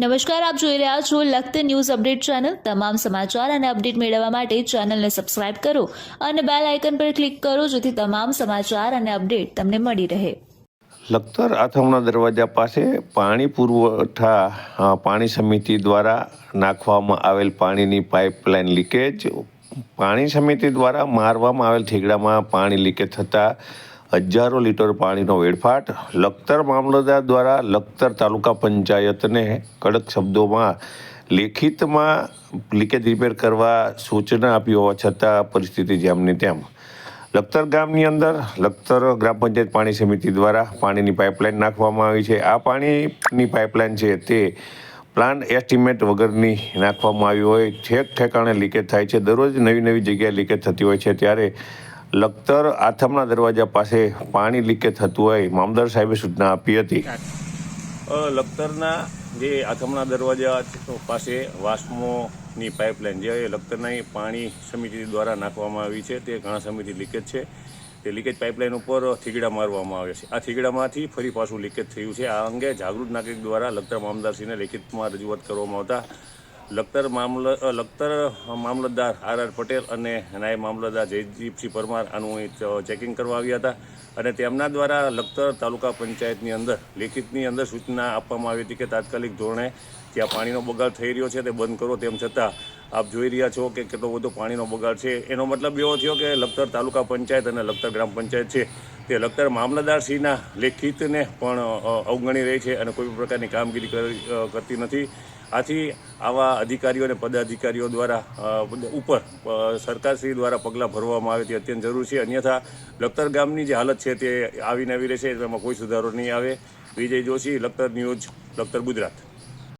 નમસ્કાર, આપ જોઈ રહ્યા છો લખત ન્યૂઝ અપડેટ ચેનલ. તમામ સમાચાર અને અપડેટ મેળવવા માટે ચેનલને સબસ્ક્રાઇબ કરો અને બેલ આઇકન પર ક્લિક કરો જેથી તમામ સમાચાર અને અપડેટ તમને મળી રહે. લખતર આથમના દરવાજા પાસે પાણી પુરવઠા પાણી સમિતિ દ્વારા નાખવામાં આવેલ પાણીની પાઇપલાઇન લીકેજ. પાણી સમિતિ દ્વારા મારવામાં આવેલ થીગડામાં પાણી લીકેજ થતાં હજારો લીટર પાણીનો વેડફાટ. લખતર મામલતદાર દ્વારા લખતર તાલુકા પંચાયતને કડક શબ્દોમાં લેખિતમાં લીકેજ રિપેર કરવા સૂચના આપી હોવા છતાં પરિસ્થિતિ જેમની તેમ લખતર ગામની અંદર લખતર ગ્રામ પંચાયત પાણી સમિતિ દ્વારા પાણીની પાઇપલાઇન નાખવામાં આવી છે. આ પાણીની પાઇપલાઇન છે તે પ્લાન એસ્ટિમેટ વગરની નાખવામાં આવી હોય. ઠેક ઠેકાણે લીકેજ થાય છે. દરરોજ નવી નવી જગ્યાએ લીકેજ થતી હોય છે. ત્યારે લખતર આથમના દરવાજા પાસે પાણી લીકેજ થતું હોય, મામદાર સાહેબે સૂચના આપી હતી. લખતરના જે આથમણા દરવાજા પાસે વાસ્મોની પાઇપલાઇન, જે લખતરના પાણી સમિતિ દ્વારા નાખવામાં આવી છે, તે ઘણા સમિતિ લીકેજ છે. તે લીકેજ પાઇપલાઇન ઉપર થીગડા મારવામાં આવે છે. આ થીગડામાંથી ફરી પાછું લીકેજ થયું છે. આ અંગે જાગૃત નાગરિક દ્વારા લખતર મામદારસિંહને લેખિતમાં રજૂઆત કરવામાં આવતા લખતર મામલ લખતર મામલતદાર આર આર પટેલ અને નાયબ મામલતદાર જયદીપસિંહ પરમાર આનું ચેકિંગ કરવા આવ્યા હતા. અને તેમના દ્વારા લખતર તાલુકા પંચાયતની અંદર, લેખિતની અંદર સૂચના આપવામાં આવી હતી કે તાત્કાલિક ધોરણે ત્યાં પાણીનો બગાડ થઈ રહ્યો છે તે બંધ કરો તેમ છતાં આપ જોઈ રહ્યા છો કે કેટલો બધો પાણીનો બગાડ છે. એનો મતલબ એવો થયો કે લખતર તાલુકા પંચાયત અને લખતર ગ્રામ પંચાયત છે તે લખતર મામલતદારશ્રીના લેખિતને પણ અવગણી રહી છે અને કોઈ પ્રકારની કામગીરી કરી- કરતી નથી. આથી આવા અધિકારીઓ અને પદાધિકારીઓ દ્વારા ઉપર સરકારશ્રી દ્વારા પગલાં ભરવામાં આવે તે અત્યંત જરૂર છે. અન્યથા લખતર ગામની જે હાલત છે તે આવીને આવી રહેશે, એમાં કોઈ સુધારો નહીં આવે. વિજય જોશી, લખતર ન્યૂઝ, લખતર ગુજરાત.